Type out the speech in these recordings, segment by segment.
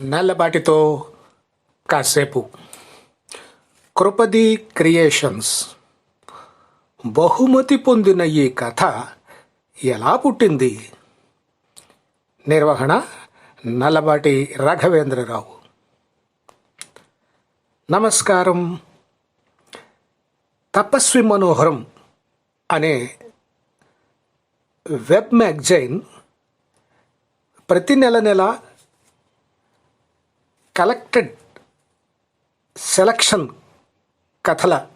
నల్లబాటితో కాసేపు. కృపది క్రియేషన్స్. బహుమతి పొందిన ఈ కథ ఎలా పుట్టింది? నిర్వహణ నల్లబాటి రాఘవేంద్రరావు. నమస్కారం. తపస్వి మనోహరం అనే వెబ్ మ్యాగజైన్ ప్రతి నెల నెల కలెక్టెడ్ సెలక్షన్ కథల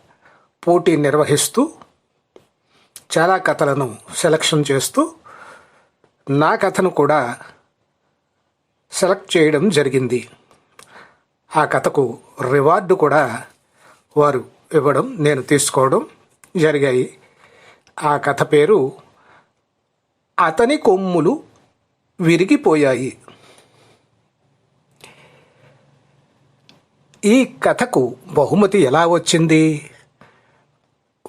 పోటీ నిర్వహిస్తూ చాలా కథలను సెలక్షన్ చేస్తూ నా కథను కూడా సెలెక్ట్ చేయడం జరిగింది. ఆ కథకు రివార్డు కూడా వారు ఇవ్వడం నేను తీసుకోవడం జరిగాయి. ఆ కథ పేరు అతని కొమ్ములు విరిగిపోయాయి. ఈ కథకు బహుమతి ఎలా వచ్చింది?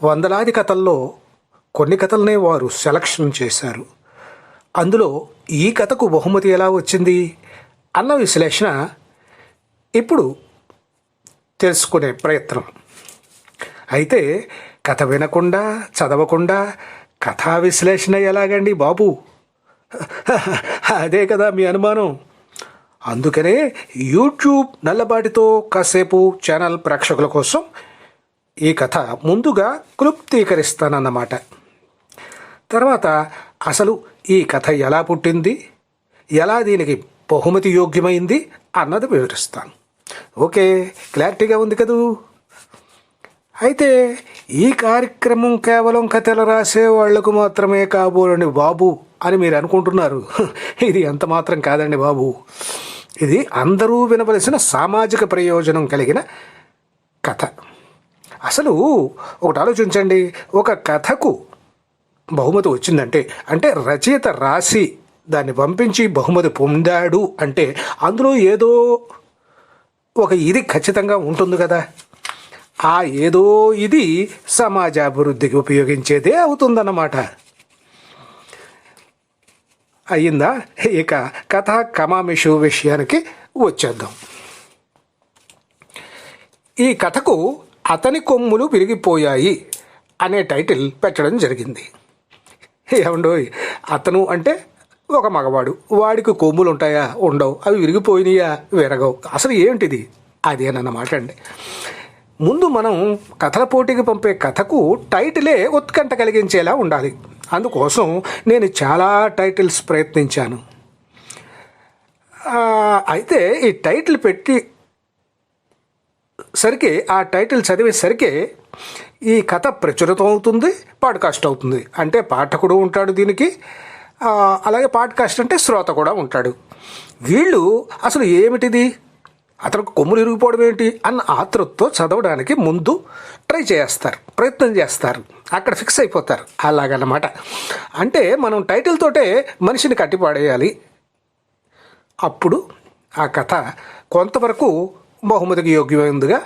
వందలాది కథల్లో కొన్ని కథలనే వారు సెలక్షన్ చేశారు. అందులో ఈ కథకు బహుమతి ఎలా వచ్చింది? అన్న విశ్లేషణ ఇప్పుడు తెలుసుకునే ప్రయత్నం. అయితే కథ వినకుండా చదవకుండా కథా విశ్లేషణ ఎలాగండి బాబు? అదే కదా మీ అనుమానం. అందుకనే యూట్యూబ్ నల్లబాటితో కాసేపు ఛానల్ ప్రేక్షకుల కోసం ఈ కథ ముందుగా క్లుప్తీకరిస్తానన్నమాట. తర్వాత అసలు ఈ కథ ఎలా పుట్టింది? ఎలా దీనికి బహుమతి యోగ్యమైంది? అన్నది వివరిస్తాను. ఓకే క్లారిటీగా ఉంది కదూ? అయితే ఈ కార్యక్రమం కేవలం కథలు రాసే వాళ్ళకు మాత్రమే కాబోలండి బాబు అని మీరు అనుకుంటున్నారు. ఇది ఎంత మాత్రం కాదండి బాబు. ఇది అందరూ వినవలసిన సామాజిక ప్రయోజనం కలిగిన కథ. అసలు ఒకటి ఆలోచించండి. ఒక కథకు బహుమతి వచ్చిందంటే అంటే రచయిత రాసి దాన్ని పంపించి బహుమతి పొందాడు అంటే అందులో ఏదో ఒక ఇది ఖచ్చితంగా ఉంటుంది కదా. ఆ ఏదో ఇది సమాజాభివృద్ధికి ఉపయోగించేదే అవుతుందన్నమాట. అయ్యిందా? ఇక కథ కమామిషు విషయానికి వచ్చేద్దాం. ఈ కథకు అతని కొమ్ములు విరిగిపోయాయి అనే టైటిల్ పెట్టడం జరిగింది. ఏమండోయ్ అతను అంటే ఒక మగవాడు. వాడికి కొమ్ములు ఉంటాయా ఉండవు. అవి విరిగిపోయినాయా? విరగవు. అసలు ఏంటిది? అదేనన్నమాట అండి. ముందు మనం కథల పోటీకి పంపే కథకు టైటిలే ఉత్కంఠ కలిగించేలా ఉండాలి. అందుకోసం నేను చాలా టైటిల్స్ ప్రయత్నించాను. అయితే ఈ టైటిల్ పెట్టి సరికి ఆ టైటిల్ చదివేసరికి ఈ కథ ప్రచురితం అవుతుంది పాడ్కాస్ట్ అవుతుంది. అంటే పాఠకుడు ఉంటాడు దీనికి అలాగే పాడ్కాస్ట్ అంటే శ్రోత కూడా ఉంటాడు. వీళ్ళు అసలు ఏమిటిది? అతనికి కొమ్ములు ఇరిగిపోవడం ఏంటి అన్న ఆతృతతో చదవడానికి ముందు ట్రై చేస్తారు ప్రయత్నం చేస్తారు అక్కడ ఫిక్స్ అయిపోతారు. అలాగన్నమాట అంటే మనం టైటిల్ తోటే మనిషిని కట్టిపాడేయాలి. అప్పుడు ఆ కథ కొంతవరకు బహుమతికి యోగ్యమైనదిగా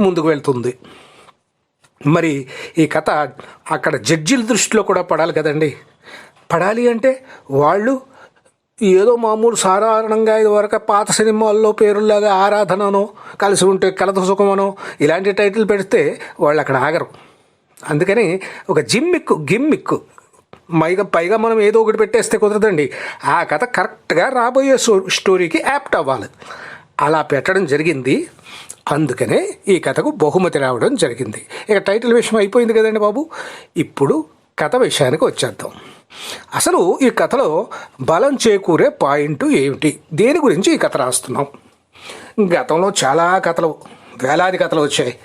ముందుకు వెళ్తుంది. మరి ఈ కథ అక్కడ జడ్జిల దృష్టిలో కూడా పడాలి కదండి. పడాలి అంటే వాళ్ళు ఏదో మామూలు సాధారణంగా ఇదివరకు పాత సినిమాల్లో పేరులాగా ఆరాధననో కలిసి ఉంటే కలత సుఖమనో ఇలాంటి టైటిల్ పెడితే వాళ్ళు అక్కడ ఆగరు. అందుకని ఒక జిమ్మిక్కు గిమ్మిక్కు. మైగా పైగా మనం ఏదో ఒకటి పెట్టేస్తే కుదరదండి. ఆ కథ కరెక్ట్గా రాబోయే స్టో- స్టోరీకి యాప్ట్ అవ్వాలి. అలా పెట్టడం జరిగింది. అందుకనే ఈ కథకు బహుమతి రావడం జరిగింది. ఇక టైటిల్ విషయం అయిపోయింది కదండి బాబు. ఇప్పుడు కథ విషయానికి వచ్చేద్దాం. అసలు ఈ కథలో బలం చేకూరే పాయింట్ ఏమిటి? దేని గురించి ఈ కథ రాస్తున్నాం? గతంలో చాలా కథలు వేలాది కథలు వచ్చాయి.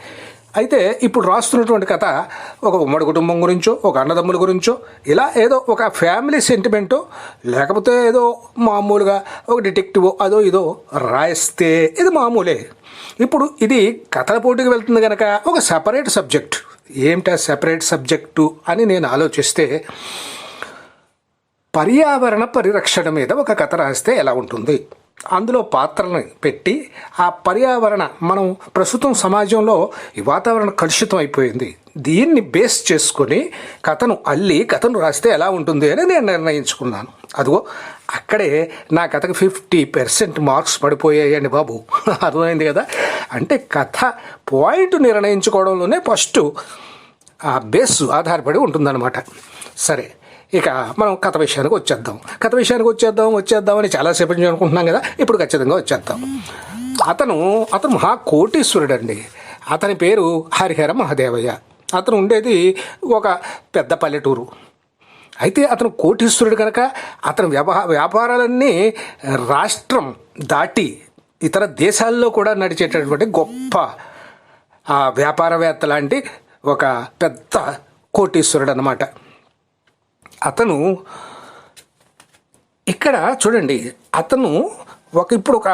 అయితే ఇప్పుడు రాస్తున్నటువంటి కథ ఒక ఉమ్మడి కుటుంబం గురించో ఒక అన్నదమ్ముల గురించో ఇలా ఏదో ఒక ఫ్యామిలీ సెంటిమెంటో లేకపోతే ఏదో మామూలుగా ఒక డిటెక్టివ్ అదో ఇదో రాయిస్తే ఇది మామూలే. ఇప్పుడు ఇది కథల పోటీకి వెళ్తుంది కనుక ఒక సపరేట్ సబ్జెక్ట్. ఏమిటా సెపరేట్ సబ్జెక్టు అని నేను ఆలోచిస్తే పర్యావరణ పరిరక్షణ మీద ఒక కథ రాస్తే ఎలా ఉంటుంది? అందులో పాత్రలను పెట్టి ఆ పర్యావరణ మనం ప్రస్తుతం సమాజంలో ఈ వాతావరణం కలుషితం అయిపోయింది దీన్ని బేస్ చేసుకొని కథను అల్లి కథను రాస్తే ఎలా ఉంటుంది అని నేను నిర్ణయించుకున్నాను. అదిగో అక్కడే నా కథకు ఫిఫ్టీ పర్సెంట్ మార్క్స్ పడిపోయాయండి బాబు. అర్థమైంది కదా? అంటే కథ పాయింట్ నిర్ణయించుకోవడంలోనే ఫస్ట్ ఆ బేస్ ఆధారపడి ఉంటుందన్నమాట. సరే ఇక మనం కథ విషయానికి వచ్చేద్దాం. కథ విషయానికి వచ్చేద్దాం వచ్చేద్దాం అని చాలాసేపు నుంచి అనుకుంటున్నాం కదా? ఇప్పుడు ఖచ్చితంగా వచ్చేద్దాం. అతను అతను మహా కోటీశ్వరుడు అండి అతని పేరు హరిహర మహాదేవయ్య. అతను ఉండేది ఒక పెద్ద పల్లెటూరు. అయితే అతను కోటీశ్వరుడు కనుక అతని వ్యవహా వ్యాపారాలన్నీ రాష్ట్రం దాటి ఇతర దేశాల్లో కూడా నడిచేటటువంటి గొప్ప ఆ వ్యాపారవేత్త లాంటి ఒక పెద్ద కోటీశ్వరుడు అనమాట అతను ఇక్కడ చూడండి అతను ఒక ఇప్పుడు ఒక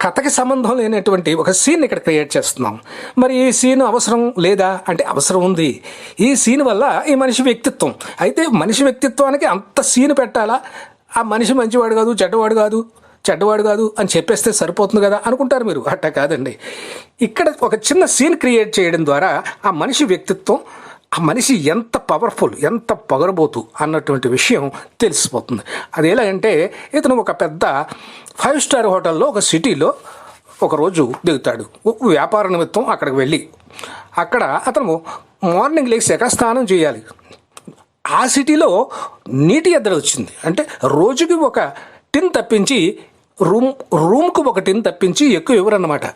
కథకి సంబంధం లేనటువంటి ఒక సీన్ ఇక్కడ క్రియేట్ చేస్తున్నాం. మరి ఈ సీన్ అవసరం లేదా? అంటే అవసరం ఉంది. ఈ సీన్ వల్ల ఈ మనిషి వ్యక్తిత్వం. అయితే మనిషి వ్యక్తిత్వానికి అంత సీన్ పెట్టాలా? ఆ మనిషి మంచివాడు కాదు చెడ్డవాడు కాదు చెడ్డవాడు కాదు అని చెప్పేస్తే సరిపోతుంది కదా అనుకుంటారు మీరు. అట్ట కాదండి. ఇక్కడ ఒక చిన్న సీన్ క్రియేట్ చేయడం ద్వారా ఆ మనిషి వ్యక్తిత్వం ఆ మనిషి ఎంత పవర్ఫుల్ ఎంత పొగరబోతు అన్నటువంటి విషయం తెలిసిపోతుంది. అది ఎలాగంటే ఇతను ఒక పెద్ద ఫైవ్ స్టార్ హోటల్లో ఒక సిటీలో ఒకరోజు దిగుతాడు. వ్యాపార నిమిత్తం అక్కడికి వెళ్ళి అక్కడ అతను మార్నింగ్ లేచాక స్నానం చేయాలి. ఆ సిటీలో నీటి ఎద్దడి వచ్చింది. అంటే రోజుకి ఒక టిన్ తప్పించి రూమ్ రూమ్కు ఒక టిన్ తప్పించి ఎక్కువ ఇవ్వరన్నమాట.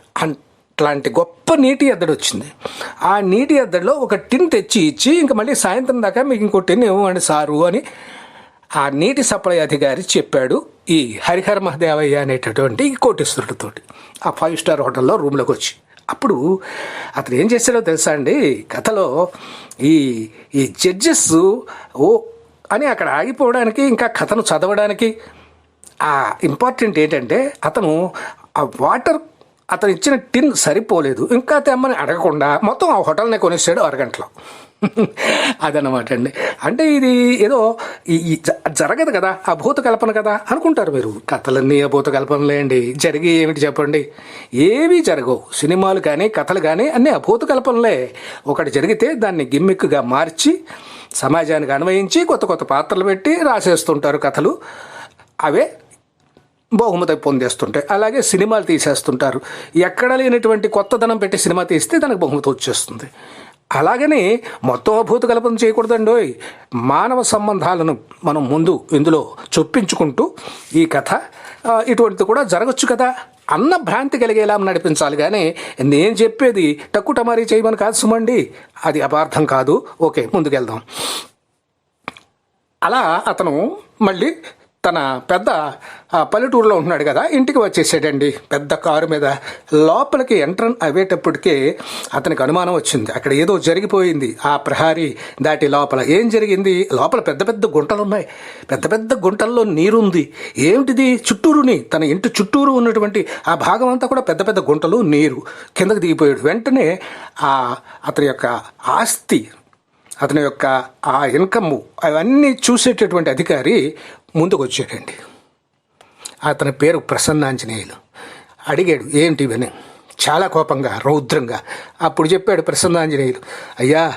అట్లాంటి గొప్ప నీటి ఎద్దడి వచ్చింది. ఆ నీటి ఎద్దడిలో ఒక టిన్ తెచ్చి ఇచ్చి ఇంక మళ్ళీ సాయంత్రం దాకా మీకు ఇంకో టిన్ ఇవ్వండి సారు అని ఆ నీటి సప్లై అధికారి చెప్పాడు ఈ హరిహర మహదేవయ్య అనేటటువంటి ఈ ఆ ఫైవ్ స్టార్ హోటల్లో రూమ్లోకి వచ్చి. అప్పుడు అతను ఏం చేశాడో తెలుసా అండి? కథలో ఈ ఈ జడ్జెస్ ఓ అని అక్కడ ఆగిపోవడానికి ఇంకా కథను చదవడానికి ఆ ఇంపార్టెంట్ ఏంటంటే అతను ఆ వాటర్ అతను ఇచ్చిన టిన్ సరిపోలేదు. ఇంకా తెమ్మని అడగకుండా మొత్తం ఆ హోటల్నే కొనేసాడు అరగంటలో. అదనమాట అండి. అంటే ఇది ఏదో ఈ జ- జరగదు కదా అభూత కల్పన కదా అనుకుంటారు మీరు. కథలన్నీ అభూత కల్పనలే అండి. జరిగి ఏమిటి చెప్పండి? ఏవి జరగవు. సినిమాలు కానీ కథలు కానీ అన్నీ అభూత కల్పనలే ఒకటి జరిగితే దాన్ని గిమ్మిక్గా మార్చి సమాజానికి అన్వయించి కొత్త కొత్త పాత్రలు పెట్టి రాసేస్తుంటారు కథలు. అవే బహుమతి పొందేస్తుంటాయి అలాగే సినిమాలు తీసేస్తుంటారు. ఎక్కడ లేనటువంటి కొత్తదనం పెట్టి సినిమా తీస్తే దానికి బహుమతి వచ్చేస్తుంది. అలాగనే మొత్తం అభూత కల్పన చేయకూడదండోయ్ మానవ సంబంధాలను మనం ముందు ఇందులో చొప్పించుకుంటూ ఈ కథ ఇటువంటిది కూడా జరగచ్చు కదా. అన్న భ్రాంతి కలిగేలా నడిపించాలి కానీ నేను చెప్పేది టక్కు టమారీ చేయమని కాదు సుమండి. అది అపార్థం కాదు. ఓకే ముందుకెళ్దాం. అలా అతను మళ్ళీ తన పెద్ద ఆ, పల్లెటూరులో ఉంటున్నాడు కదా ఇంటికి వచ్చేసాడండి. పెద్ద కారు మీద లోపలికి ఎంట్రన్ అయ్యేటప్పటికే అతనికి అనుమానం వచ్చింది. అక్కడ ఏదో జరిగిపోయింది. ఆ ప్రహారీ దాటి లోపల. ఏం జరిగింది? లోపల పెద్ద పెద్ద గుంటలు ఉన్నాయి పెద్ద పెద్ద గుంటల్లో నీరుంది. ఏమిటిది? చుట్టూరుని తన ఇంటి చుట్టూరు ఉన్నటువంటి ఆ భాగం అంతా కూడా పెద్ద పెద్ద గుంటలు నీరు. కిందకి దిగిపోయాడు. వెంటనే ఆ అతని యొక్క ఆస్తి అతని యొక్క ఆ ఇన్కమ్ అవన్నీ చూసేటటువంటి అధికారి ముందుకు వచ్చాడండి అతని పేరు ప్రసన్నాంజనేయులు. అడిగాడు ఏంటి ఇవని చాలా కోపంగా రౌద్రంగా. అప్పుడు చెప్పాడు ప్రసన్నాంజనేయులు అయ్యా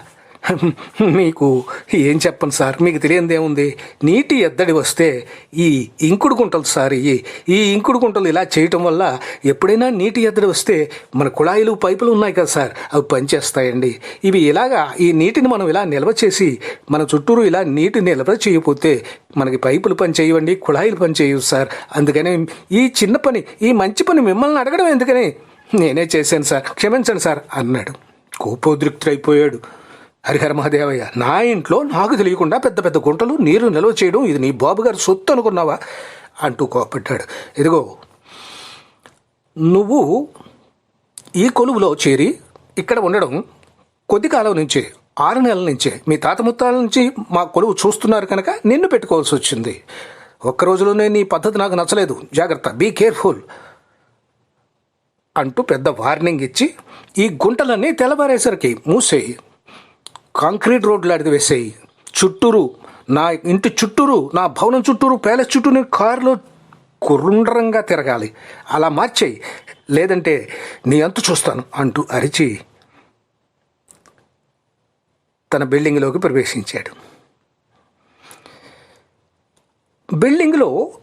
మీకు ఏం చెప్పను సార్? మీకు తెలియనిదేముంది నీటి ఎద్దడి వస్తే ఈ ఇంకుడు గుంటలు సార్ ఈ ఈ ఇంకుడు గుంటలు ఇలా చేయటం వల్ల ఎప్పుడైనా నీటి ఎద్దడి వస్తే మన కుళాయిలు పైపులు ఉన్నాయి కదా సార్? అవి పనిచేస్తాయండి. ఇవి ఇలాగా ఈ నీటిని మనం ఇలా నిల్వ చేసి మన చుట్టూరు ఇలా నీటి నిల్వ చేయకపోతే మనకి పైపులు పని చేయవండి కుళాయిలు పని చేయవు సార్. అందుకని ఈ చిన్న పని ఈ మంచి పని మిమ్మల్ని అడగడం ఎందుకని నేనే చేశాను సార్. క్షమించండి సార్ అన్నాడు. కోపోద్రిక్తుడైపోయాడు. హరిహర మహాదేవయ్య నా ఇంట్లో నాకు తెలియకుండా పెద్ద పెద్ద గుంటలు నీరు నిల్వ చేయడం ఇది నీ బాబుగారు సొత్తు అనుకున్నావా? అంటూ కోపడ్డాడు ఇదిగో నువ్వు ఈ కొలువులో చేరి ఇక్కడ ఉండడం కొద్ది కాలం నుంచే ఆరు నెలల నుంచే మీ తాత ముత్తాల నుంచి మా కొలువు చూస్తున్నారు కనుక నిన్ను పెట్టుకోవాల్సి వచ్చింది. ఒక్క రోజులోనే నీ పద్ధతి నాకు నచ్చలేదు. జాగ్రత్త బీ కేర్ఫుల్ అంటూ పెద్ద వార్నింగ్ ఇచ్చి ఈ గుంటలన్నీ తెల్లవారేసరికి మూసేయి. కాంక్రీట్ రోడ్లు అడిగి వేసేయి. చుట్టూరు నా ఇంటి చుట్టూరు నా భవనం చుట్టూరు ప్యాలెస్ చుట్టూ నేను కారులో కుర్రుండ్రంగా తిరగాలి. అలా మార్చేయి. లేదంటే నీ అంతు చూస్తాను అంటూ అరిచి తన బిల్డింగ్లోకి ప్రవేశించాడు. బిల్డింగ్లో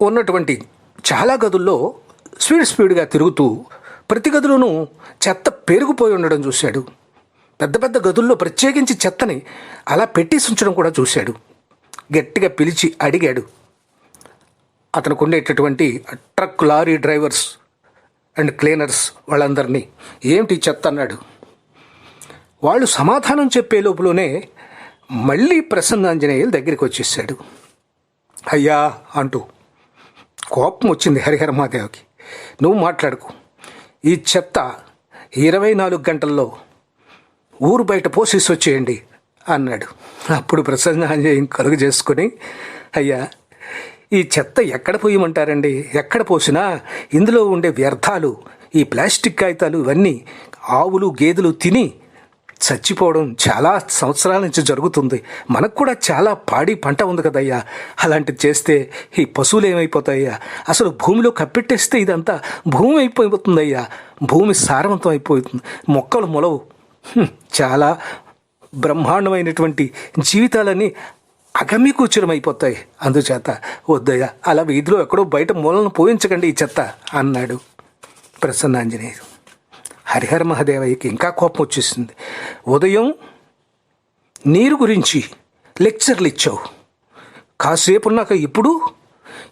ఉన్నటువంటి చాలా గదుల్లో స్పీడ్ స్పీడ్గా తిరుగుతూ ప్రతి గదిలోనూ చెత్త పెరిగిపోయి ఉండడం చూశాడు. పెద్ద పెద్ద గదుల్లో ప్రత్యేకించి చెత్తని అలా పెట్టేసి ఉంచడం కూడా చూశాడు. గట్టిగా పిలిచి అడిగాడు. అతనికి ఉండేటటువంటి truck lorry drivers and cleaners వాళ్ళందరినీ ఏమిటి చెత్త? అన్నాడు. వాళ్ళు సమాధానం చెప్పే లోపులోనే మళ్ళీ ప్రసన్నాంజనేయులు దగ్గరికి వచ్చేసాడు అయ్యా అంటూ కోపం వచ్చింది హరిహర మాదేవికి నువ్వు మాట్లాడుకు. ఈ చెత్త ఇరవై నాలుగు గంటల్లో ఊరు బయట పోసేసి వచ్చేయండి అన్నాడు. అప్పుడు ప్రసంగాంజయం కలుగు చేసుకుని అయ్యా ఈ చెత్త ఎక్కడ పోయమంటారండి? ఎక్కడ పోసినా ఇందులో ఉండే వ్యర్థాలు ఈ ప్లాస్టిక్ కాగితాలు ఇవన్నీ ఆవులు గేదెలు తిని చచ్చిపోవడం చాలా సంవత్సరాల నుంచి జరుగుతుంది. మనకు కూడా చాలా పాడి పంట ఉంది కదయ్యా. అలాంటిది చేస్తే ఈ పశువులు ఏమైపోతాయ్యా? అసలు భూమిలో కప్పెట్టేస్తే ఇదంతా భూమి అయిపోతుందయ్యా. భూమి సారవంతం అయిపోతుంది. మొక్కలు మొలవు. చాలా బ్రహ్మాండమైనటువంటి జీవితాలన్నీ అగమ్యకూచరం అయిపోతాయి అందుచేత వద్దయ్య అలా వీధిలో ఎక్కడో బయట మూలను పోయించకండి ఈ చెత్త అన్నాడు ప్రసన్నాంజనేయుడు హరిహర మహాదేవయ్యకి ఇంకా కోపం వచ్చేసింది. ఉదయం నీరు గురించి లెక్చర్లు ఇచ్చావు. కాసేపు ఉన్నాక ఇప్పుడు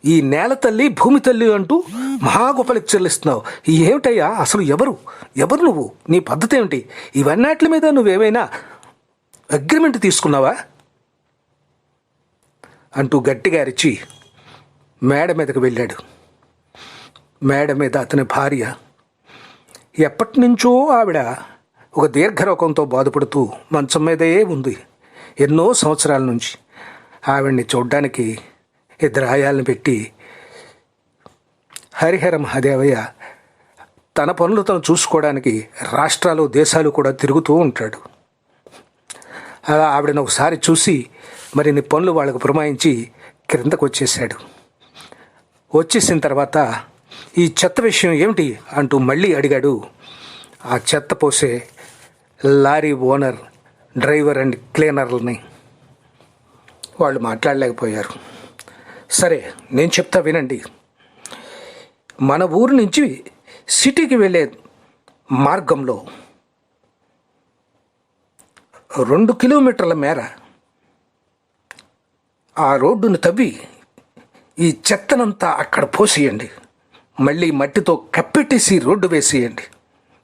ఈ నేల తల్లి భూమి తల్లి అంటూ మహాగొప్ప లెక్చర్లు ఇస్తున్నావు ఏమిటయ్యా? అసలు ఎవరు? ఎవరు నువ్వు? నీ పద్ధతి ఏమిటి? ఇవన్నిటి మీద నువ్వేమైనా అగ్రిమెంట్ తీసుకున్నావా? అంటూ గట్టిగా అరిచి మేడ మీదకు వెళ్ళాడు. మేడ మీద అతని భార్య ఎప్పటి నుంచో ఆవిడ ఒక దీర్ఘరోగంతో బాధపడుతూ మంచం మీదే ఉంది. ఎన్నో సంవత్సరాల నుంచి. ఆవిడ్ని చూడ్డానికి ఇద్దరు ఆయాలను పెట్టి హరిహర మహాదేవయ్య తన పనులు తను చూసుకోవడానికి రాష్ట్రాలు దేశాలు కూడా తిరుగుతూ ఉంటాడు. అలా ఆవిడను ఒకసారి చూసి మరిన్ని పనులు వాళ్ళకు పురమాయించి క్రిందకు వచ్చేసాడు వచ్చేసిన తర్వాత ఈ చెత్త విషయం ఏమిటి అంటూ మళ్ళీ అడిగాడు. ఆ చెత్త పోసే లారీ ఓనర్ డ్రైవర్ అండ్ క్లీనర్లని వాళ్ళు మాట్లాడలేకపోయారు. సరే నేను చెప్తా వినండి. మన ఊరు నుంచి సిటీకి వెళ్ళే మార్గంలో రెండు కిలోమీటర్ల మేర ఆ రోడ్డును తవ్వి ఈ చెత్తనంతా అక్కడ పోసేయండి. మళ్ళీ మట్టితో కప్పెట్టేసి రోడ్డు వేసేయండి.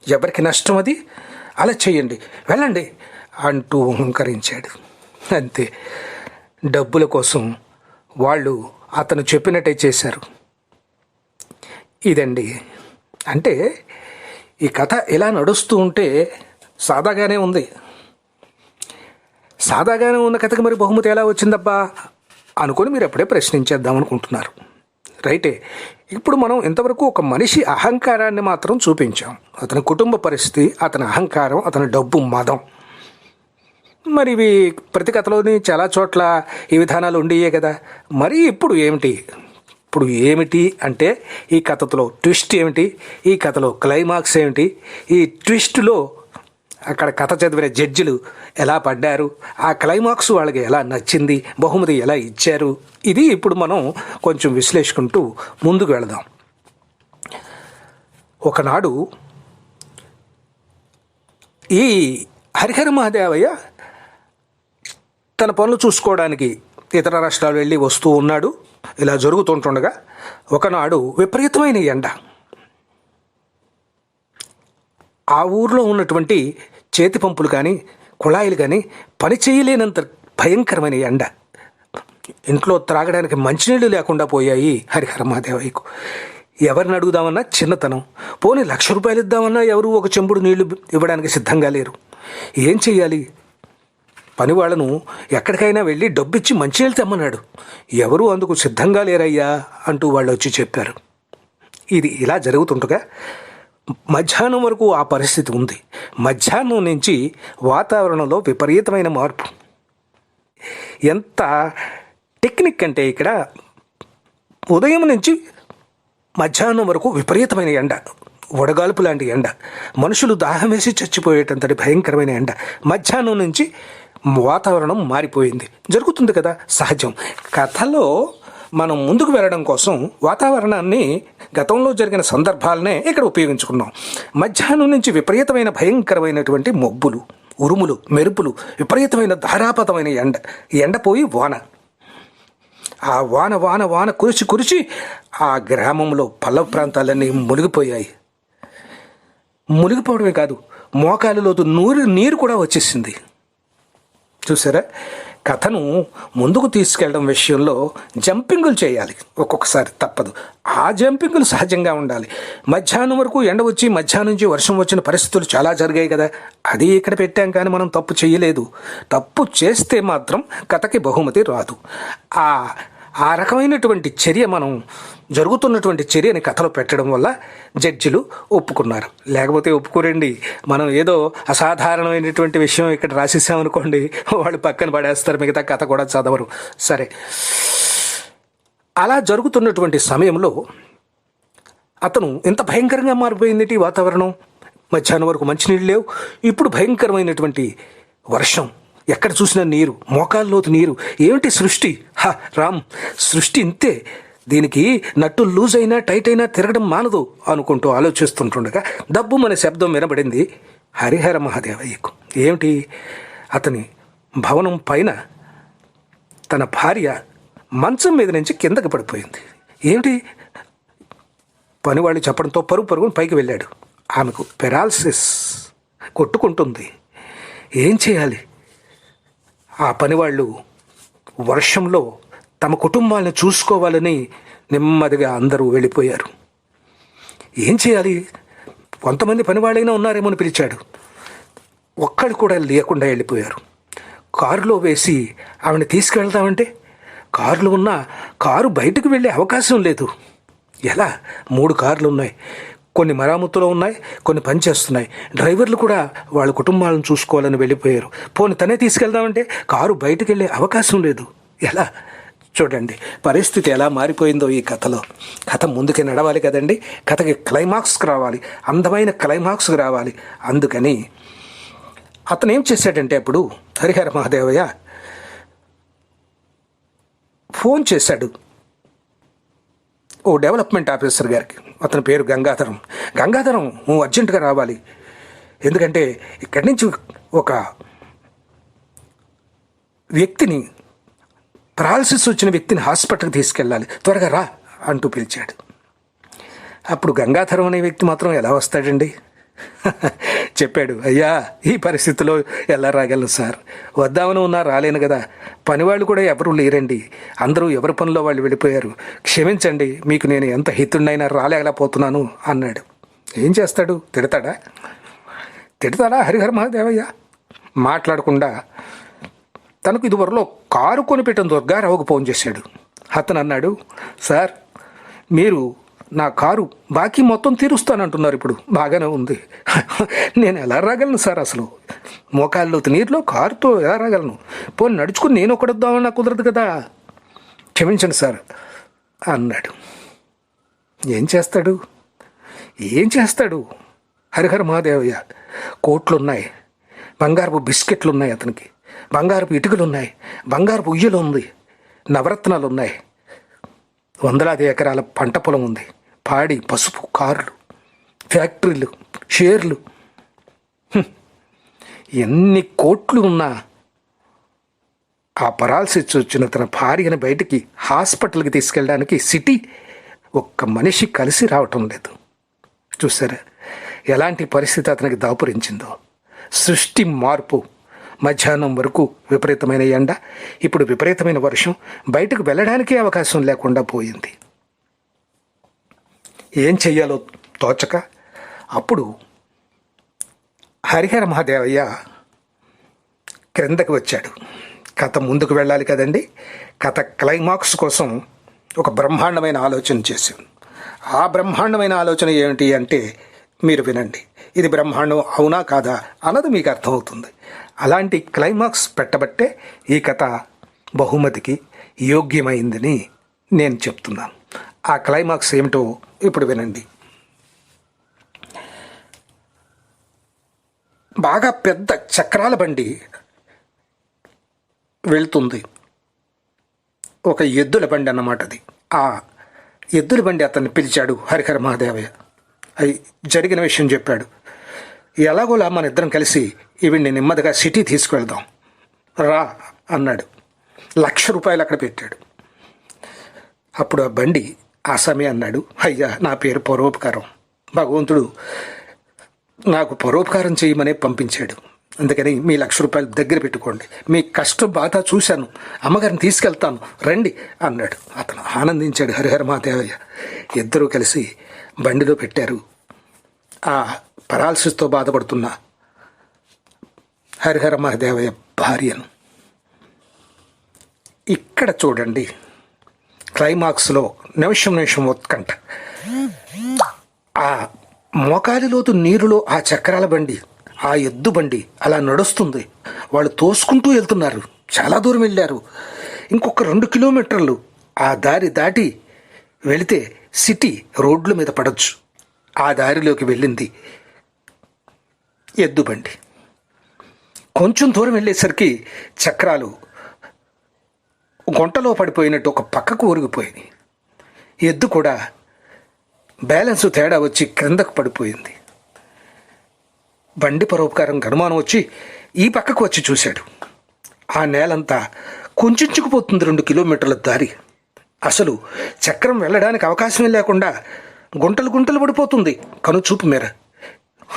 ఎవరికి నష్టం అది? అలా చేయండి. వెళ్ళండి అంటూ హుంకరించాడు. అంతే. డబ్బుల కోసం వాళ్ళు అతను చెప్పినట్టే చేశారు. ఇదండి. అంటే ఈ కథ ఇలా నడుస్తూ ఉంటే సాదాగానే ఉంది. సాదాగానే ఉన్న కథకి మరి బహుమతి ఎలా వచ్చిందబ్బా అనుకొని మీరు అప్పుడే ప్రశ్నించేద్దాం అనుకుంటున్నారు. రైటే ఇప్పుడు మనం ఇంతవరకు ఒక మనిషి అహంకారాన్ని మాత్రం చూపించాం. అతని కుటుంబ పరిస్థితి అతని అహంకారం అతని డబ్బు మదం. మరి ఇవి ప్రతి కథలోని చాలా చోట్ల ఈ విధానాలు ఉండేయే కదా. మరి ఇప్పుడు ఏమిటి? ఇప్పుడు ఏమిటి అంటే ఈ కథలో ట్విస్ట్ ఏమిటి? ఈ కథలో క్లైమాక్స్ ఏమిటి? ఈ ట్విస్ట్లో అక్కడ కథ చదివిన జడ్జిలు ఎలా పడ్డారు? ఆ క్లైమాక్స్ వాళ్ళకి ఎలా నచ్చింది? బహుమతి ఎలా ఇచ్చారు? ఇది ఇప్పుడు మనం కొంచెం విశ్లేషించుకుంటూ ముందుకు వెళదాం. ఒకనాడు ఈ హరిహర మహాదేవయ్య తన పనులు చూసుకోవడానికి ఇతర రాష్ట్రాలు వెళ్ళి వస్తూ ఉన్నాడు. ఇలా జరుగుతుంటుండగా ఒకనాడు విపరీతమైన ఎండ. ఆ ఊర్లో ఉన్నటువంటి చేతి పంపులు కానీ కుళాయిలు కానీ పని చేయలేనంత భయంకరమైన ఎండ. ఇంట్లో త్రాగడానికి మంచినీళ్ళు లేకుండా పోయాయి హరిహర మహాదేవయ్యకు. ఎవరిని అడుగుదామన్నా చిన్నతనం. పోనీ లక్ష రూపాయలు ఇద్దామన్నా ఎవరు ఒక చెంబుడు నీళ్ళు ఇవ్వడానికి సిద్ధంగా లేరు. ఏం చేయాలి పని వాళ్ళను ఎక్కడికైనా వెళ్ళి డబ్బిచ్చి మంచినీళ్ళు తెమ్మన్నాడు. ఎవరు అందుకు సిద్ధంగా లేరయ్యా అంటూ వాళ్ళు వచ్చి చెప్పారు. ఇది ఇలా జరుగుతుండగా మధ్యాహ్నం వరకు ఆ పరిస్థితి ఉంది. మధ్యాహ్నం నుంచి వాతావరణంలో విపరీతమైన మార్పు. ఎంత టెక్నిక్ అంటే ఇక్కడ ఉదయం నుంచి మధ్యాహ్నం వరకు విపరీతమైన ఎండ వడగాల్పు లాంటి ఎండ మనుషులు దాహం వేసి చచ్చిపోయేటంతటి భయంకరమైన ఎండ మధ్యాహ్నం నుంచి వాతావరణం మారిపోయింది. జరుగుతుంది కదా? సహజం. కథలో మనం ముందుకు వెళ్ళడం కోసం వాతావరణాన్ని గతంలో జరిగిన సందర్భాలనే ఇక్కడ ఉపయోగించుకున్నాం. మధ్యాహ్నం నుంచి విపరీతమైన భయంకరమైనటువంటి మబ్బులు ఉరుములు మెరుపులు విపరీతమైన ధారాపతమైన ఎండ. ఎండపోయి వాన. ఆ వాన వాన వాన కురిచి కురిచి ఆ గ్రామంలో పల్లవ ప్రాంతాలన్నీ మునిగిపోయాయి. మునిగిపోవడమే కాదు మోకాలిలోతు నూరు నీరు కూడా వచ్చేసింది. చూసారా? కథను ముందుకు తీసుకెళ్ళడం విషయంలో జంపింగులు చేయాలి. ఒక్కొక్కసారి తప్పదు. ఆ జంపింగులు సహజంగా ఉండాలి. మధ్యాహ్నం వరకు ఎండ వచ్చి మధ్యాహ్నం నుంచి వర్షం వచ్చిన పరిస్థితులు చాలా జరిగాయి కదా. అది ఇక్కడ పెట్టాం కానీ మనం తప్పు చేయలేదు. తప్పు చేస్తే మాత్రం కథకి బహుమతి రాదు. ఆ ఆ రకమైనటువంటి చర్య మనం జరుగుతున్నటువంటి చర్యని కథలో పెట్టడం వల్ల జడ్జిలు ఒప్పుకున్నారు. లేకపోతే ఒప్పుకోరండి. మనం ఏదో అసాధారణమైనటువంటి విషయం ఇక్కడ రాసేసామనుకోండి వాళ్ళు పక్కన పడేస్తారు మిగతా కథ కూడా చదవరు. సరే. అలా జరుగుతున్నటువంటి సమయంలో అతను ఎంత భయంకరంగా మారిపోయింది ఈ వాతావరణం? మధ్యాహ్నం వరకు మంచినీళ్ళు లేవు. ఇప్పుడు భయంకరమైనటువంటి వర్షం. ఎక్కడ చూసినా నీరు మోకాల్లోతు నీరు. ఏమిటి సృష్టి? హా రామ్ సృష్టి ఇంతే. దీనికి నట్టు లూజ్ అయినా టైట్ అయినా తిరగడం మానదు అనుకుంటూ ఆలోచిస్తుంటుండగా దబ్బు మన శబ్దం వినబడింది. హరిహర మహాదేవయ్యకు. ఏమిటి? అతని భవనం పైన తన భార్య మంచం మీద నుంచి కిందకి పడిపోయింది. ఏమిటి? పనివాళ్ళు చెప్పడంతో పరుగు పరుగును పైకి వెళ్ళాడు. ఆమెకు పెరాలసిస్ కొట్టుకుంటుంది. ఏం చేయాలి? ఆ పనివాళ్ళు వర్షంలో తమ కుటుంబాలను చూసుకోవాలని నెమ్మదిగా అందరూ వెళ్ళిపోయారు. ఏం చేయాలి? కొంతమంది పనివాళ్ళైనా ఉన్నారేమో అని పిలిచాడు. ఒక్కడు కూడా లేకుండా వెళ్ళిపోయారు. కారులో వేసి ఆవిడని తీసుకెళ్తామంటే కారులో ఉన్న కారు బయటకు వెళ్ళే అవకాశం లేదు. ఎలా? మూడు కార్లు ఉన్నాయి. కొన్ని మరామతులో ఉన్నాయి కొన్ని పనిచేస్తున్నాయి డ్రైవర్లు కూడా వాళ్ళ కుటుంబాలను చూసుకోవాలని వెళ్ళిపోయారు. పోనీ తనే తీసుకెళ్దామంటే కారు బయటకు వెళ్ళే అవకాశం లేదు. ఎలా? చూడండి పరిస్థితి ఎలా మారిపోయిందో ఈ కథలో. కథ ముందుకే నడవాలి కదండి. కథకి క్లైమాక్స్కి రావాలి. అందమైన క్లైమాక్స్కి రావాలి. అందుకని అతను ఏం చేశాడంటే అప్పుడు హరిహర మహాదేవయ్య ఫోన్ చేశాడు. ఓ డెవలప్మెంట్ ఆఫీసర్ గారికి. అతని పేరు గంగాధరం. గంగాధరం నువ్వు అర్జెంటుగా రావాలి. ఎందుకంటే ఇక్కడి నుంచి ఒక వ్యక్తిని పరాలసిస్ వచ్చిన వ్యక్తిని హాస్పిటల్కి తీసుకెళ్ళాలి. త్వరగా రా అంటూ పిలిచాడు. అప్పుడు గంగాధరం అనే వ్యక్తి మాత్రం ఎలా వస్తాడండి? చెప్పాడు అయ్యా ఈ పరిస్థితిలో ఎలా రాగలను సార్? వద్దామని ఉన్నా రాలేను కదా. పనివాళ్ళు కూడా ఎవరూ లేరండి. అందరూ ఎవరి పనిలో వాళ్ళు వెళ్ళిపోయారు. క్షమించండి మీకు నేను ఎంత హితుడినైనా రాలేకపోతున్నాను అన్నాడు. ఏం చేస్తాడు? తిడతాడా? తిడతాడా? హరిహర మహాదేవయ్య. మాట్లాడకుండా తనకు ఇదివరలో కారు కొనిపెట్టిన దుర్గారావుకు ఫోన్ చేశాడు. అతను అన్నాడు సార్ మీరు నా కారు బాకీ మొత్తం తీరుస్తానంటున్నారు ఇప్పుడు. బాగానే ఉంది. నేను ఎలా రాగలను సార్ అసలు? మోకాల్లో నీరులో కారుతో ఎలా రాగలను? పోనీ నడుచుకుని నేను ఒకడొద్దామని నాకు కుదరదు కదా? క్షమించండి సార్ అన్నాడు. ఏం చేస్తాడు? ఏం చేస్తాడు? హరిహర మహాదేవయ్య కోట్లున్నాయి. బంగారపు బిస్కెట్లు ఉన్నాయి అతనికి. బంగారపు ఇటుకలు ఉన్నాయి బంగారపు ఉయ్యలు ఉంది నవరత్నాలు ఉన్నాయి వందలాది ఎకరాల పంట పొలం ఉంది. పాడి పసుపు కార్లు ఫ్యాక్టరీలు షేర్లు. ఎన్ని కోట్లు ఉన్నా ఆ పరాల్సిస్ వచ్చిన తన భార్యను బయటికి హాస్పిటల్కి తీసుకెళ్ళడానికి సిటీ ఒక్క మనిషి కలిసి రావటం లేదు. చూసారా ఎలాంటి పరిస్థితి అతనికి దాపురించిందో? సృష్టి మార్పు. మధ్యాహ్నం వరకు విపరీతమైన ఎండ ఇప్పుడు విపరీతమైన వర్షం బయటకు వెళ్ళడానికే అవకాశం లేకుండా పోయింది. ఏం చెయ్యాలో తోచక అప్పుడు హరిహర మహాదేవయ్య క్రిందకి వచ్చాడు. కథ ముందుకు వెళ్ళాలి కదండి. కథ క్లైమాక్స్ కోసం ఒక బ్రహ్మాండమైన ఆలోచన చేశాను ఆ బ్రహ్మాండమైన ఆలోచన ఏమిటి అంటే మీరు వినండి. ఇది బ్రహ్మాండం అవునా కాదా అన్నది మీకు అర్థమవుతుంది. అలాంటి క్లైమాక్స్ పెట్టబట్టే ఈ కథ బహుమతికి యోగ్యమైందని నేను చెప్తున్నాను. ఆ క్లైమాక్స్ ఏమిటో ఇప్పుడు వినండి. బాగా పెద్ద చక్రాల బండి వెళ్తుంది. ఒక ఎద్దుల బండి అన్నమాట అది. ఆ ఎద్దుల బండి అతన్ని పిలిచాడు హరిహర మహాదేవయ్య. అది జరిగిన విషయం చెప్పాడు. ఎలాగోలా మన ఇద్దరం కలిసి ఈవిడ్ని నెమ్మదిగా సిటీ తీసుకువెళ్దాం. రా అన్నాడు. లక్ష రూపాయలు అక్కడ పెట్టాడు. అప్పుడు ఆ బండి ఆసామి అన్నాడు. అయ్యా నా పేరు పరోపకారం. భగవంతుడు నాకు పరోపకారం చేయమనే పంపించాడు. అందుకని మీ లక్ష రూపాయలు దగ్గర పెట్టుకోండి. మీ కష్టం బాధ చూశాను. అమ్మగారిని తీసుకెళ్తాను. రండి అన్నాడు. అతను ఆనందించాడు. హరిహర మహాదేవయ్య. ఇద్దరూ కలిసి బండిలో పెట్టారు. ఆ పరాలసిస్తో బాధపడుతున్న హరిహర మహాదేవయ్య భార్యను. ఇక్కడ చూడండి. క్లైమాక్స్లో నిమిషం నిమిషం ఉత్కంఠ. ఆ మోకాలిలోతు నీరులో ఆ చక్రాల బండి ఆ ఎద్దు బండి అలా నడుస్తుంది. వాళ్ళు తోసుకుంటూ వెళ్తున్నారు. చాలా దూరం వెళ్ళారు. ఇంకొక రెండు కిలోమీటర్లు ఆ దారి దాటి వెళితే సిటీ రోడ్ల మీద పడవచ్చు ఆ దారిలోకి వెళ్ళింది ఎద్దు బండి. కొంచెం దూరం వెళ్ళేసరికి చక్రాలు గుంటలో పడిపోయినట్టు ఒక పక్కకు ఊరిగిపోయింది ఎద్దు కూడా బ్యాలెన్స్ తేడా వచ్చి క్రిందకు పడిపోయింది. బండి పరోపకారం అనుమానం వచ్చి ఈ పక్కకు వచ్చి చూశాడు. ఆ నేలంతా కొంచెంచుకుపోతుంది రెండు కిలోమీటర్ల దారి. అసలు చక్రం వెళ్ళడానికి అవకాశమే లేకుండా గుంటలు గుంటలు పడిపోతుంది కనుచూపు మేర.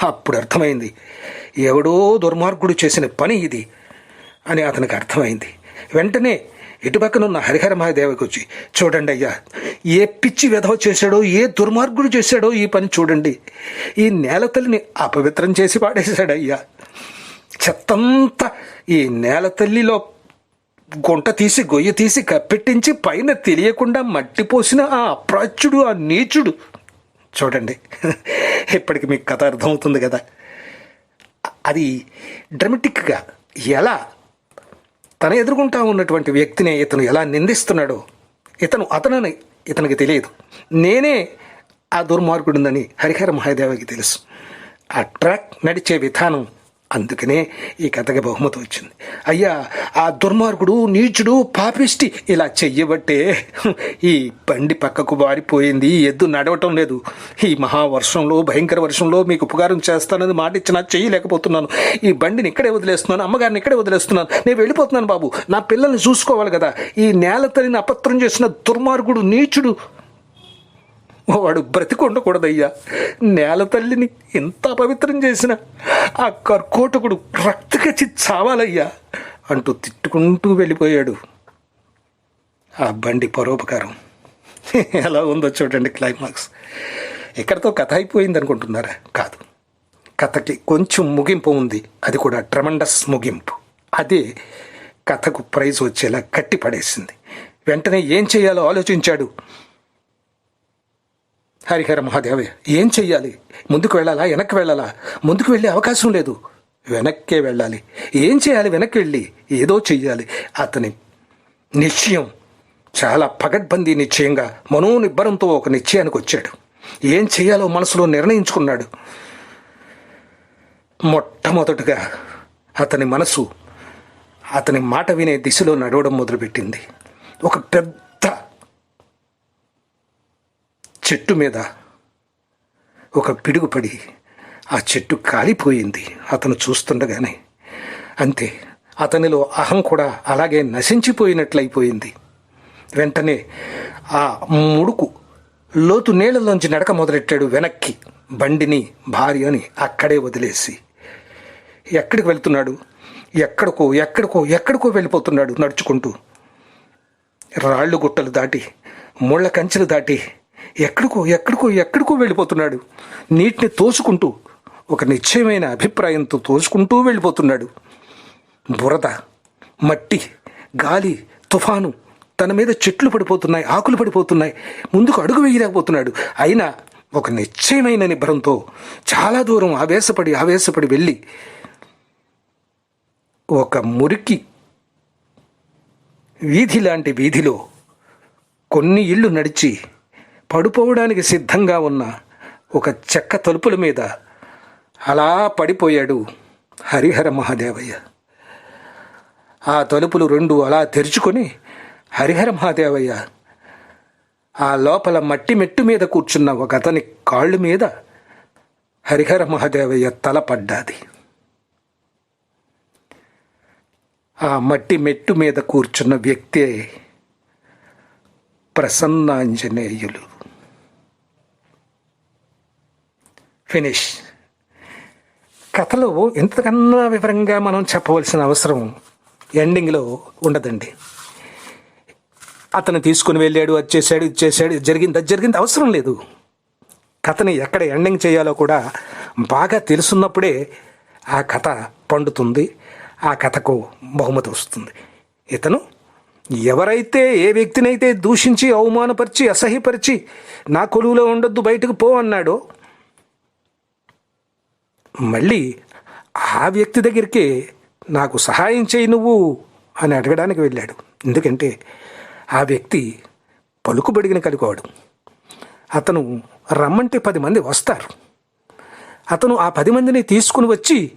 అప్పుడు అర్థమైంది ఎవడో దుర్మార్గుడు చేసిన పని ఇది అని అతనికి అర్థమైంది. వెంటనే ఇటుపక్కనున్న హరిహర మహాదేవకి వచ్చి చూడండి అయ్యా ఏ పిచ్చి విధవ చేశాడో ఏ దుర్మార్గుడు చేశాడో ఈ పని చూడండి. ఈ నేల తల్లిని అపవిత్రం చేసి పాడేశాడు అయ్యా చెత్తంతా ఈ నేల తల్లిలో గుంట తీసి గొయ్యి తీసి కప్పెట్టించి పైన తెలియకుండా మట్టి పోసిన ఆ అప్రాచ్యుడు ఆ నీచుడు. చూడండి ఇప్పటికి మీకు కథ అర్థమవుతుంది కదా. అది డ్రమటిక్గా ఎలా తన ఎదుర్కొంటా ఉన్నటువంటి వ్యక్తిని ఇతను ఎలా నిందిస్తున్నాడో ఇతను అతనని ఇతనికి తెలియదు. నేనే ఆ దుర్మార్గుడుందని హరిహర మహాదేవకి తెలుసు. ఆ ట్రాక్ నడిచే విధానం అందుకనే ఈ కథకి బహుమతి వచ్చింది. అయ్యా ఆ దుర్మార్గుడు నీచుడు పాపిష్టి ఇలా చెయ్యబట్టే ఈ బండి పక్కకు వారిపోయింది ఎద్దు నడవటం లేదు. ఈ మహావర్షంలో భయంకర వర్షంలో మీకు ఉపకారం చేస్తానని మాట ఇచ్చినా చేయలేకపోతున్నాను ఈ బండిని ఇక్కడే వదిలేస్తున్నాను అమ్మగారిని ఇక్కడే వదిలేస్తున్నాను. నేను వెళ్ళిపోతున్నాను బాబు. నా పిల్లల్ని చూసుకోవాలి కదా. ఈ నేల తల్లిని అపత్రం చేసిన దుర్మార్గుడు నీచుడు వాడు బ్రతికొండకూడదయ్యా. నేల తల్లిని ఎంత అపవిత్రం చేసిన ఆ కర్కోటకుడు రక్తకచ్చి చావాలయ్యా అంటూ తిట్టుకుంటూ వెళ్ళిపోయాడు. ఆ బండి పరోపకారం. ఎలా ఉందో చూడండి క్లైమాక్స్. ఎక్కడితో కథ అయిపోయింది అనుకుంటున్నారా కాదు. కథకి కొంచెం ముగింపు ఉంది. అది కూడా ట్రమండస్ ముగింపు. అదే కథకు ప్రైజ్ వచ్చేలా కట్టిపడేసింది వెంటనే ఏం చేయాలో ఆలోచించాడు. హరిహర మహాదేవ ఏం చెయ్యాలి? ముందుకు వెళ్ళాలా? వెనక్కి వెళ్ళాలా? ముందుకు వెళ్ళే అవకాశం లేదు. వెనక్కే వెళ్ళాలి. ఏం చేయాలి? వెనక్కి వెళ్ళి ఏదో చెయ్యాలి. అతని నిశ్చయం చాలా పగడ్బందీ నిశ్చయంగా మనోనిబ్బరంతో ఒక నిశ్చయానికి వచ్చాడు. ఏం చేయాలో మనసులో నిర్ణయించుకున్నాడు. మొట్టమొదటగా అతని మనసు అతని మాట వినే దిశలో నడవడం మొదలుపెట్టింది. ఒక పెద్ద చెట్టు మీద ఒక పిడుగుపడి ఆ చెట్టు కాలిపోయింది. అతను చూస్తుండగానే అంతే అతనిలో అహం కూడా అలాగే నశించిపోయినట్లయిపోయింది. వెంటనే ఆ ముడుకు లోతు నీళ్ళలోంచి నడక మొదలెట్టాడు వెనక్కి బండిని భార్యని అక్కడే వదిలేసి. ఎక్కడికి వెళ్తున్నాడు? ఎక్కడికో ఎక్కడికో ఎక్కడికో వెళ్ళిపోతున్నాడు నడుచుకుంటూ. రాళ్ళు గుట్టలు దాటి ముళ్ళ కంచెలు దాటి ఎక్కడికో ఎక్కడికో ఎక్కడికో వెళ్ళిపోతున్నాడు. నీటిని తోసుకుంటూ ఒక నిశ్చయమైన అభిప్రాయంతో తోసుకుంటూ వెళ్ళిపోతున్నాడు. బురద మట్టి గాలి తుఫాను తన మీద చెట్లు పడిపోతున్నాయి ఆకులు పడిపోతున్నాయి. ముందుకు అడుగు వేయలేకపోతున్నాడు. అయినా ఒక నిశ్చయమైన నిబ్బరంతో చాలా దూరం ఆవేశపడి ఆవేశపడి వెళ్ళి ఒక మురికి వీధి లాంటి వీధిలో కొన్ని ఇళ్ళు నడిచి పడిపోవడానికి సిద్ధంగా ఉన్న ఒక చెక్క తలుపుల మీద అలా పడిపోయాడు హరిహర మహాదేవయ్య. ఆ తలుపులు రెండు అలా తెరుచుకొని హరిహర మహాదేవయ్య ఆ లోపల మట్టి మెట్టు మీద కూర్చున్న ఒక అతని కాళ్ళు మీద హరిహర మహాదేవయ్య తల పడ్డాది. ఆ మట్టి మెట్టు మీద కూర్చున్న వ్యక్తే ప్రసన్నాంజనేయులు. ఫినిష్. కథలో ఇంతకన్నా వివరంగా మనం చెప్పవలసిన అవసరం ఎండింగ్లో ఉండదండి. అతను తీసుకుని వెళ్ళాడు అది చేశాడు ఇది చేశాడు ఇది జరిగింది అది జరిగింది అవసరం లేదు. కథని ఎక్కడ ఎండింగ్ చేయాలో కూడా బాగా తెలుసున్నప్పుడే ఆ కథ పండుతుంది ఆ కథకు బహుమతి వస్తుంది. ఇతను ఎవరైతే ఏ వ్యక్తినైతే దూషించి అవమానపరిచి అసహ్యపరిచి నా కొలువులో ఉండొద్దు బయటకు పో అన్నాడో మళ్ళీ ఆ వ్యక్తి దగ్గరికి నాకు సహాయం చేయి నువ్వు అని అడగడానికి వెళ్ళాడు. ఎందుకంటే ఆ వ్యక్తి పలుకుబడిగిన కలిగోడు. అతను రమ్మంటే పది మంది వస్తారు. అతను ఆ పది మందిని తీసుకుని వచ్చి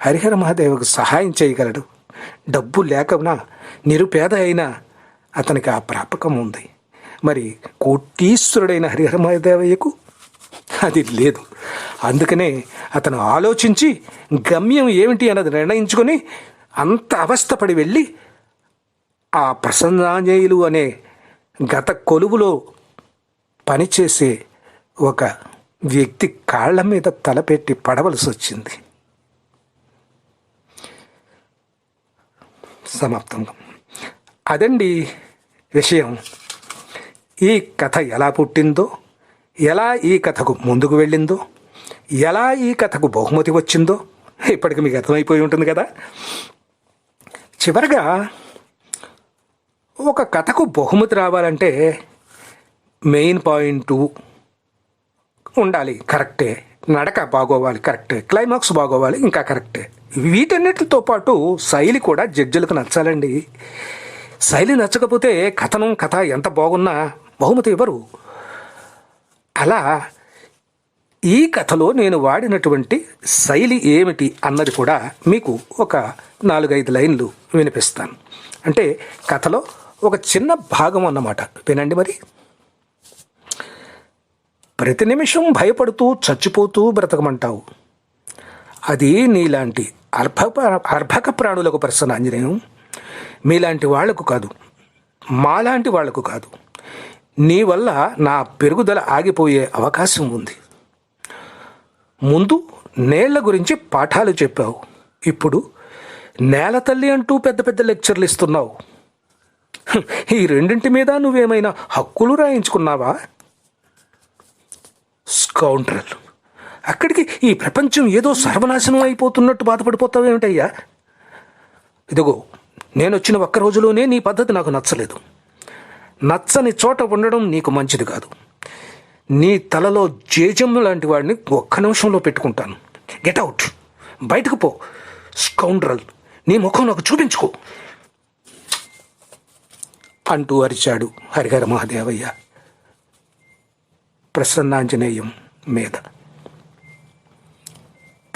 హరిహర మహాదేవకు సహాయం చేయగలడు. డబ్బు లేకనా నిరుపేద అయినా అతనికి ఆ ప్రాపకం ఉంది. మరి కోటీశ్వరుడైన హరిహర మహాదేవయ్యకు అది లేదు. అందుకనే అతను ఆలోచించి గమ్యం ఏమిటి అన్నది నిర్ణయించుకొని అంత అవస్థపడి వెళ్ళి ఆ ప్రసన్నాంజయులు అనే గత కొలువులో పనిచేసే ఒక వ్యక్తి కాళ్ళ మీద తలపెట్టి పడవలసి వచ్చింది. సమాప్తం. అదండి విషయం. ఈ కథ ఎలా పుట్టిందో ఎలా ఈ కథకు ముందుకు వెళ్ళిందో ఎలా ఈ కథకు బహుమతి వచ్చిందో ఇప్పటికి మీకు అర్థమైపోయి ఉంటుంది కదా? చివరగా ఒక కథకు బహుమతి రావాలంటే మెయిన్ పాయింట్ ఉండాలి కరెక్టే. నడక బాగోవాలి కరెక్టే. క్లైమాక్స్ బాగోవాలి ఇంకా కరెక్టే. వీటన్నిటితో పాటు శైలి కూడా జడ్జిలకు నచ్చాలండి. శైలి నచ్చకపోతే కథనం కథ ఎంత బాగున్నా బహుమతి ఇవ్వరు అలా ఈ కథలో నేను వాడినటువంటి శైలి ఏమిటి అన్నది కూడా మీకు ఒక నాలుగైదు లైన్లు వినిపిస్తాను. అంటే కథలో ఒక చిన్న భాగం అన్నమాట. వినండి మరి. ప్రతి నిమిషం భయపడుతూ చచ్చిపోతూ బ్రతకమంటావు. అది నీలాంటి అర్భ అర్భక ప్రాణులకు ప్రసన్న ఆంజనేయం. మీలాంటి వాళ్ళకు కాదు. మాలాంటి వాళ్ళకు కాదు. నీ వల్ల నా పెరుగుదల ఆగిపోయే అవకాశం ఉంది. ముందు నేళ్ళ గురించి పాఠాలు చెప్పావు. ఇప్పుడు నేల తల్లి అంటూ పెద్ద పెద్ద లెక్చర్లు ఇస్తున్నావు. ఈ రెండింటి మీద నువ్వేమైనా హక్కులు రాయించుకున్నావా? స్కౌండ్రల్. అక్కడికి ఈ ప్రపంచం ఏదో సర్వనాశనం అయిపోతున్నట్టు బాధపడిపోతావేమిటయ్యా? ఇదిగో నేను వచ్చిన ఒక్క రోజులోనే నీ పద్ధతి నాకు నచ్చలేదు. నచ్చని చోట ఉండడం నీకు మంచిది కాదు. నీ తలలో జేజమ్ము లాంటి వాడిని ఒక్క నిమిషంలో పెట్టుకుంటాను. గెట్ అవుట్ బయటకు పో. స్కౌండ్రల్ నీ ముఖం నాకు చూపించుకో. అంటూ అరిచాడు హరిహర మహాదేవయ్య. ప్రసన్నాంజనేయం మీద.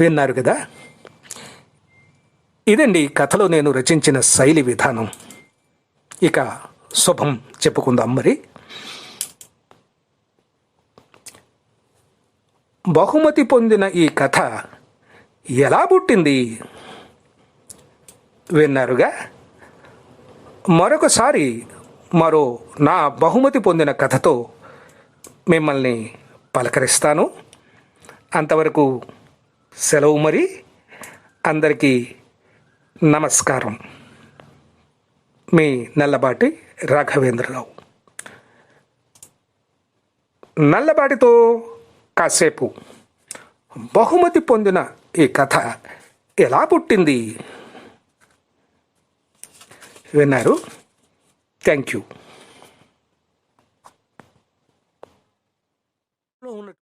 విన్నారు కదా? ఇదండి కథలో నేను రచించిన శైలి విధానం. ఇక శుభం చెప్పుకుందాం మరి. బహుమతి పొందిన ఈ కథ ఎలా పుట్టింది? విన్నారుగా? మరొకసారి మరో నా బహుమతి పొందిన కథతో మిమ్మల్ని పలకరిస్తాను. అంతవరకు సెలవు మరి. అందరికీ నమస్కారం. మీ నల్లబాటి రాఘవేంద్రరావు. నల్లబాటితో కాసేపు. బహుమతి పొందిన ఈ కథ ఎలా పుట్టింది? విన్నారు. Thank you.